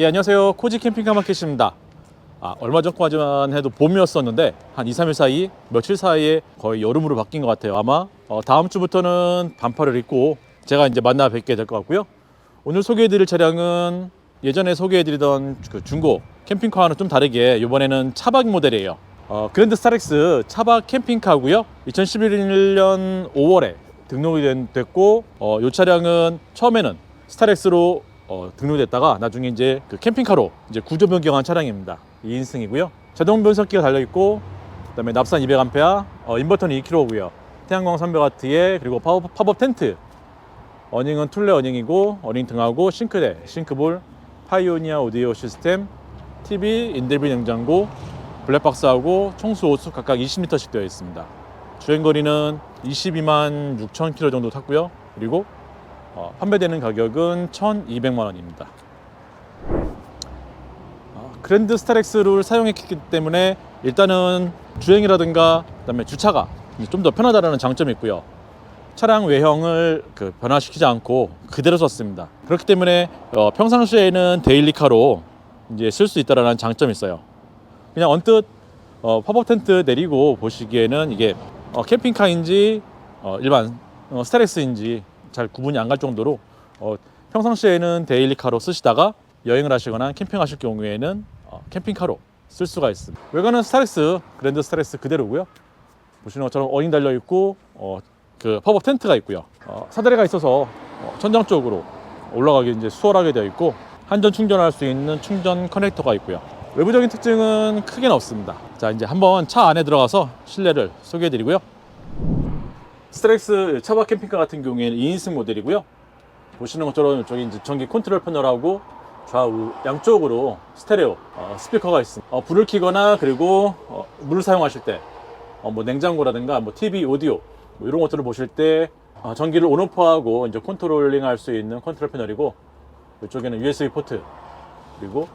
예, 안녕하세요. 코지 캠핑카 마켓입니다. 아, 얼마 전까지만 해도 봄이었었는데 한 2, 3일 사이, 며칠 사이에 거의 여름으로 바뀐 것 같아요. 아마 어, 다음 주부터는 반팔을 입고 제가 이제 만나 뵙게 될 것 같고요. 오늘 소개해드릴 차량은 예전에 소개해드리던 그 중고 캠핑카와는 좀 다르게 이번에는 차박 모델이에요. 어, 그랜드 스타렉스 차박 캠핑카고요. 2011년 5월에 등록이 된- 됐고 어, 이 차량은 처음에는 스타렉스로 어, 등록됐다가 나중에 이제 그 캠핑카로 이제 구조 변경한 차량입니다. 2인승이고요. 자동 변속기가 달려 있고 그다음에 납산 200A, 어, 인버터는 2kW고요. 태양광 300W에 그리고 파워, 팝업 텐트. 어닝은 툴레 어닝이고 어닝 등하고 싱크대, 싱크볼, 파이오니아 오디오 시스템, TV, 인델비 냉장고, 블랙박스하고 청수 호수 각각 20리터씩 되어 있습니다. 주행 거리는 22만 6천 킬로 정도 탔고요. 그리고 어, 판매되는 가격은 1,200만 원입니다. 어, 그랜드 스타렉스를 사용했기 때문에 일단은 주행이라든가 그다음에 주차가 좀 더 편하다는 장점이 있고요. 차량 외형을 그 변화시키지 않고 그대로 썼습니다. 그렇기 때문에 어, 평상시에는 데일리카로 이제 쓸 수 있다라는 장점이 있어요. 그냥 언뜻 어, 팝업 텐트 내리고 보시기에는 이게 어, 캠핑카인지 어, 일반 어, 스타렉스인지 잘 구분이 안 갈 정도로 어, 평상시에는 데일리카로 쓰시다가 여행을 하시거나 캠핑하실 경우에는 어, 캠핑카로 쓸 수가 있습니다. 외관은 스타렉스 그랜드 스타렉스 그대로고요. 보시는 것처럼 어닝 달려 있고 어, 그 팝업 텐트가 있고요. 어, 사다리가 있어서 어, 천장 쪽으로 올라가기 이제 수월하게 되어 있고 한전 충전할 수 있는 충전 커넥터가 있고요. 외부적인 특징은 크게는 없습니다. 자 이제 한번 차 안에 들어가서 실내를 소개해드리고요. 스트렉스 차박 캠핑카 같은 경우에는 2인승 모델이고요. 보시는 것처럼 이쪽에 이제 전기 컨트롤 패널하고 좌우 양쪽으로 스테레오 어, 스피커가 있습니다. 어, 불을 켜거나 그리고 어, 물을 사용하실 때 어, 뭐 냉장고라든가 뭐 TV, 오디오 뭐 이런 것들을 보실 때 어, 전기를 온오프하고 이제 컨트롤링 할 수 있는 컨트롤 패널이고 이쪽에는 USB 포트 그리고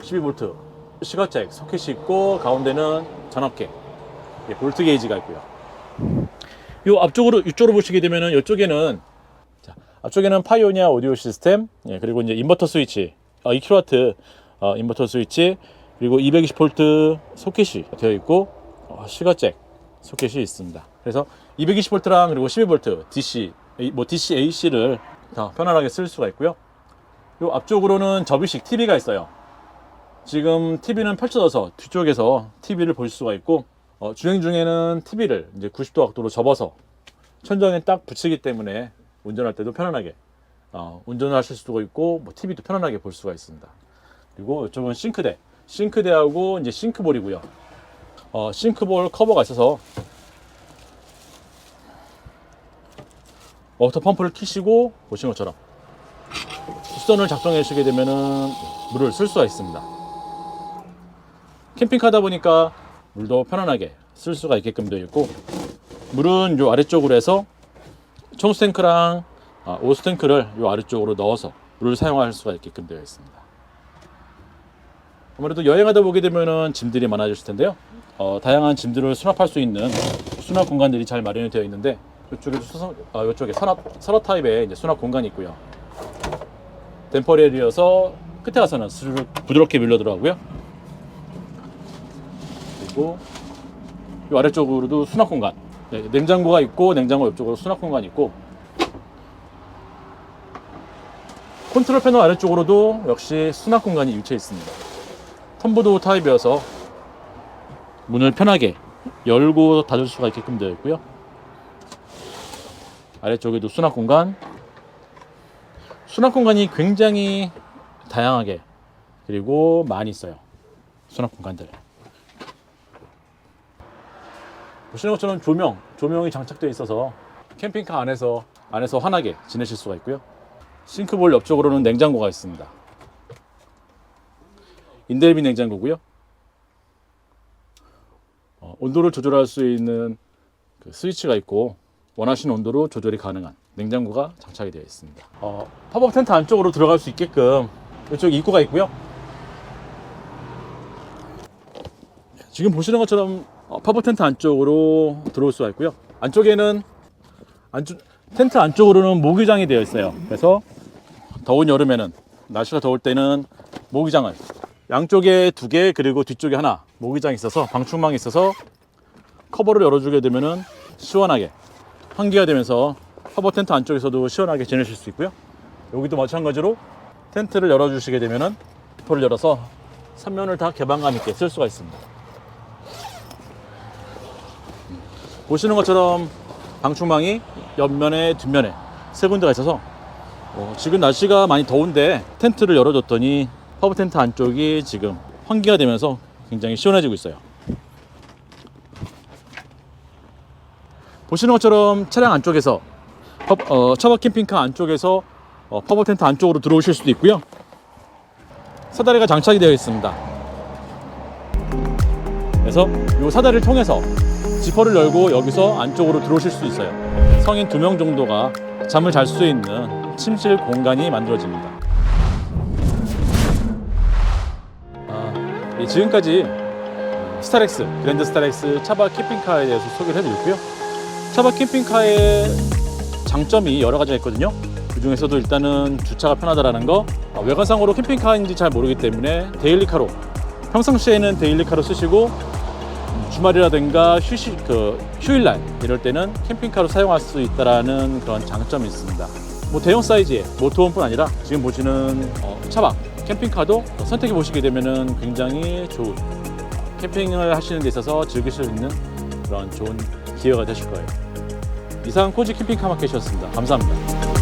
12V 시거잭 소켓이 있고 가운데는 전압계 예, 볼트 게이지가 있고요. 요 앞쪽으로 이쪽으로 보시게 되면은 이쪽에는 자, 앞쪽에는 파이오니아 오디오 시스템 예, 그리고 이제 인버터 스위치 어, 2kW 어, 인버터 스위치 그리고 220V 소켓이 되어 있고 어, 시거잭 소켓이 있습니다. 그래서 220V랑 그리고 12V DC 뭐 DC AC를 더 편안하게 쓸 수가 있고요. 요 앞쪽으로는 접이식 TV가 있어요. 지금 TV는 펼쳐져서 뒤쪽에서 TV를 볼 수가 있고 어, 주행 중에는 TV를 이제 90도 각도로 접어서 천장에 딱 붙이기 때문에 운전할 때도 편안하게 어, 운전을 하실 수도 있고 뭐 TV도 편안하게 볼 수가 있습니다. 그리고 이쪽은 싱크대, 싱크대하고 이제 싱크볼이고요. 어, 싱크볼 커버가 있어서 워터 펌프를 키시고 보신 것처럼 수선을 작동해 주시게 되면은 물을 쓸 수가 있습니다. 캠핑카다 보니까 물도 편안하게 쓸 수가 있게끔 되어 있고 물은 요 아래쪽으로 해서 청수 탱크랑 아, 오수 탱크를 요 아래쪽으로 넣어서 물을 사용할 수가 있게끔 되어 있습니다. 아무래도 여행하다 보게 되면은 짐들이 많아질 텐데요. 어, 다양한 짐들을 수납할 수 있는 수납 공간들이 잘 마련이 되어 있는데 이쪽에도 수선, 아, 이쪽에 서랍, 서랍 타입의 이제 수납 공간이 있고요. 댐퍼레일이어서 끝에 가서는 스르륵 부드럽게 밀려 들어가고요. 그리고 이 아래쪽으로도 수납 공간. 네, 냉장고가 있고 냉장고 옆쪽으로 수납 공간이 있고 컨트롤 패널 아래쪽으로도 역시 수납 공간이 위치해 있습니다. 텀보도 타입이어서 문을 편하게 열고 닫을 수가 있게끔 되어 있고요. 아래쪽에도 수납 공간. 수납 공간이 굉장히 다양하게 그리고 많이 있어요. 수납 공간들. 보시는 것처럼 조명, 조명이 장착되어 있어서 캠핑카 안에서 안에서 환하게 지내실 수가 있고요. 싱크볼 옆쪽으로는 냉장고가 있습니다. 인델비 냉장고고요. 어, 온도를 조절할 수 있는 그 스위치가 있고 원하시는 온도로 조절이 가능한 냉장고가 장착이 되어 있습니다. 어, 팝업 텐트 안쪽으로 들어갈 수 있게끔 이쪽 입구가 있고요. 지금 보시는 것처럼 어, 팝업 텐트 안쪽으로 들어올 수가 있고요. 안쪽에는 안쪽 텐트 안쪽으로는 모기장이 되어 있어요. 그래서 더운 여름에는 날씨가 더울 때는 모기장을 양쪽에 두 개 그리고 뒤쪽에 하나 모기장이 있어서 방충망이 있어서 커버를 열어주게 되면은 시원하게 환기가 되면서 커버 텐트 안쪽에서도 시원하게 지내실 수 있고요. 여기도 마찬가지로 텐트를 열어주시게 되면은 지퍼를 열어서 3면을 다 개방감 있게 쓸 수가 있습니다. 보시는 것처럼 방충망이 옆면에 뒷면에 세 군데가 있어서 어, 지금 날씨가 많이 더운데 텐트를 열어줬더니 허브 텐트 안쪽이 지금 환기가 되면서 굉장히 시원해지고 있어요. 보시는 것처럼 차량 안쪽에서 어, 차박 캠핑카 안쪽에서 어, 퍼버 텐트 안쪽으로 들어오실 수도 있고요. 사다리가 장착이 되어 있습니다. 그래서 이 사다리를 통해서 지퍼를 열고 여기서 안쪽으로 들어오실 수 있어요. 성인 두 명 정도가 잠을 잘 수 있는 침실 공간이 만들어집니다. 아, 예, 지금까지 스타렉스, 그랜드 스타렉스 차박 캠핑카에 대해서 소개를 해드렸고요. 차박 캠핑카의 장점이 여러 가지가 있거든요. 그 중에서도 일단은 주차가 편하다라는 거, 어, 외관상으로 캠핑카인지 잘 모르기 때문에 데일리카로 평상시에는 데일리카로 쓰시고 음, 주말이라든가 휴식 그 휴일날 이럴 때는 캠핑카로 사용할 수 있다라는 그런 장점이 있습니다. 뭐 대형 사이즈의 모터홈뿐 아니라 지금 보시는 어, 차박 캠핑카도 선택해 보시게 되면은 굉장히 좋은 캠핑을 하시는 데 있어서 즐기실 수 있는 그런 좋은 기회가 되실 거예요. 이상 코지 캠핑카 마켓이었습니다. 감사합니다.